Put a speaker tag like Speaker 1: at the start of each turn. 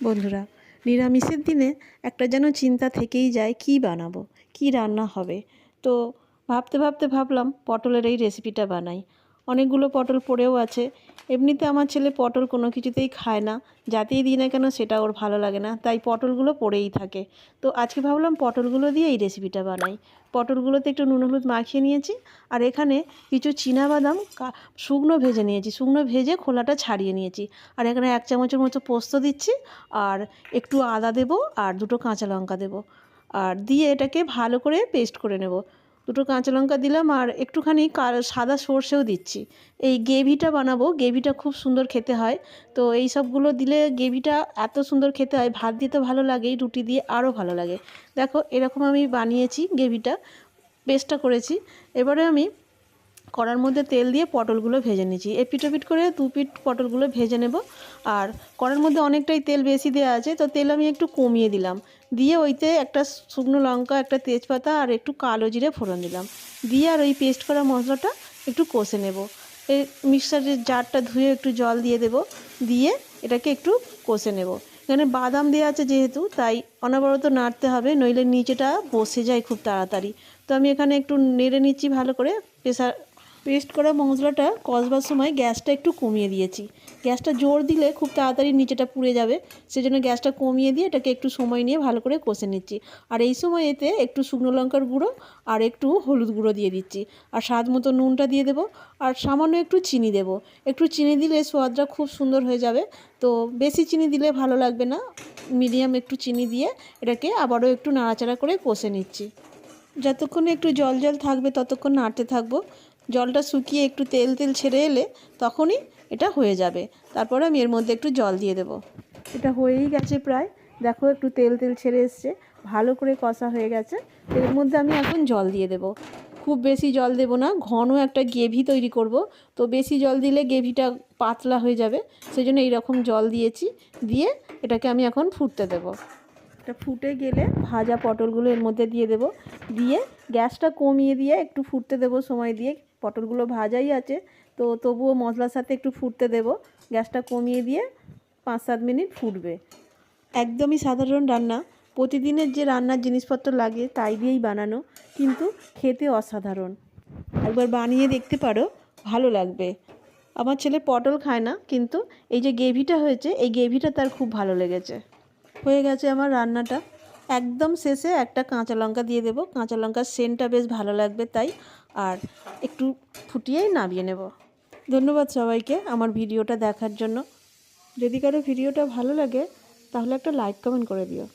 Speaker 1: বন্ধুরা, নিরামিষের দিনে একটা যেন চিন্তা থেকেই যায়, কি বানাবো, কি রান্না হবে? তো ভাবতে ভাবতে ভাবলাম পটলের এই রেসিপিটা বানাই। অনেকগুলো পটল পড়েও আছে এমনিতে আমার ছেলে পটল কোনো কিছুতেই খায় না, যাতেই দিই না কেন সেটা ওর ভালো লাগে না, তাই পটলগুলো পড়েই থাকে। তো আজকে ভাবলাম পটলগুলো দিয়ে এই রেসিপিটা বানাই। পটলগুলোতে একটু নুন হলুদ মাখিয়ে নিয়েছি, আর এখানে কিছু বাদাম শুকনো ভেজে নিয়েছি, শুকনো ভেজে খোলাটা ছাড়িয়ে নিয়েছি। আর এখানে এক চামচের মতো পোস্ত দিচ্ছি, আর একটু আদা দেবো, আর দুটো কাঁচা লঙ্কা দেবো। আর দিয়ে এটাকে ভালো করে পেস্ট করে নেব। দুটো কাঁচা লঙ্কা দিলাম আর একটুখানি সাদা সর্ষেও দিচ্ছি। এই গ্রেভিটা বানাবো, গ্রেভিটা খুব সুন্দর খেতে হয়। তো এই সবগুলো দিলে গ্রেভিটা এত সুন্দর খেতে হয়, ভাত দিতে ভালো লাগে, রুটি দিয়ে আরও ভালো লাগে। দেখো এরকম আমি বানিয়েছি গ্রেভিটা, পেস্টটা করেছি। এবারে আমি কড়ার মধ্যে তেল দিয়ে পটলগুলো ভেজে নিয়েছি এপিট ওপিট করে দু পিট পটলগুলো ভেজে নেব। আর কড়ার মধ্যে অনেকটাই তেল বেশি দেওয়া আছে, তো তেল আমি একটু কমিয়ে দিলাম। দিয়ে ওইতে একটা শুকনো লঙ্কা, একটা তেজপাতা আর একটু কালো জিরে ফোড়ন দিলাম। দিয়ে আর ওই পেস্ট করা মশলাটা একটু কষে নেব। এই মিক্সারের জারটা ধুয়ে একটু জল দিয়ে দেব। দিয়ে এটাকে একটু কষে নেব। এখানে বাদাম দেওয়া আছে যেহেতু, তাই অনবরত নাড়তে হবে, নইলে নিচেটা বসে যায় খুব তাড়াতাড়ি। তো আমি এখানে একটু নেড়ে নিচ্ছি ভালো করে, প্রেসার পেস্ট করা মশলাটা কষবার সময় গ্যাসটা একটু কমিয়ে দিয়েছি। গ্যাসটা জোর দিলে খুব তাড়াতাড়ি নিচেটা পুড়ে যাবে। সেজন্য গ্যাসটা কমিয়ে দিয়ে এটাকে একটু সময় নিয়ে ভালো করে কষে নিচ্ছি। আর এই সময় এতে একটু শুকনো লঙ্কার গুঁড়ো আর একটু হলুদ গুঁড়ো দিয়ে দিচ্ছি। আর স্বাদ মতো নুনটা দিয়ে দেবো। আর সামান্য একটু চিনি দেবো। একটু চিনি দিলে সোয়াদটা খুব সুন্দর হয়ে যাবে। তো বেশি চিনি দিলে ভালো লাগবে না। মিডিয়াম একটু চিনি দিয়ে এটাকে আবারও একটু নাড়াচাড়া করে কষে নিচ্ছি। যতক্ষণ একটু জল জল থাকবে, ততক্ষণ নাড়তে থাকব। জলটা শুকিয়ে একটু তেল তেল ছেড়ে এলে তখনই এটা হয়ে যাবে। তারপরে আমি এর মধ্যে একটু জল দিয়ে দেবো। এটা হয়েই গেছে প্রায়। দেখো একটু তেল তেল ছেড়ে এসছে। ভালো করে কষা হয়ে গেছে। এর মধ্যে আমি এখন জল দিয়ে দেবো। খুব বেশি জল দেব না, ঘন একটা গেভি তৈরি করব। তো বেশি জল দিলে গেভিটা পাতলা হয়ে যাবে। সেই জন্য এইরকম জল দিয়েছি। দিয়ে এটাকে আমি এখন ফুটতে দেবো। এটা ফুটে গেলে ভাজা পটলগুলো এর মধ্যে দিয়ে দেব। দিয়ে গ্যাসটা কমিয়ে দিয়ে একটু ফুটতে দেবো সময় দিয়ে। পটলগুলো ভাজাই আছে, তো তবুও মশলার সাথে একটু ফুটতে দেব। গ্যাসটা কমিয়ে দিয়ে পাঁচ সাত মিনিট ফুটবে। একদমই সাধারণ রান্না। প্রতিদিনের যে রান্নার জিনিসপত্র লাগে তাই দিয়েই বানানো, কিন্তু খেতে অসাধারণ। একবার বানিয়ে দেখতে পারো, ভালো লাগবে। আমার ছেলে পটল খায় না, কিন্তু এই যে গ্রেভিটা হয়েছে, এই গ্রেভিটা তার খুব ভালো লেগেছে। হয়ে গেছে আমার রান্নাটা। একদম শেষে একটা কাঁচা লঙ্কা দিয়ে দেবো। কাঁচা লঙ্কার সেন্টটা বেশ ভালো লাগবে তাই। আর একটু ফুটিয়েই নামিয়ে নেব। ধন্যবাদ সবাইকে আমার ভিডিওটা দেখার জন্য। যদি কারও ভিডিওটা ভালো লাগে, তাহলে একটা লাইক কমেন্ট করে দিও।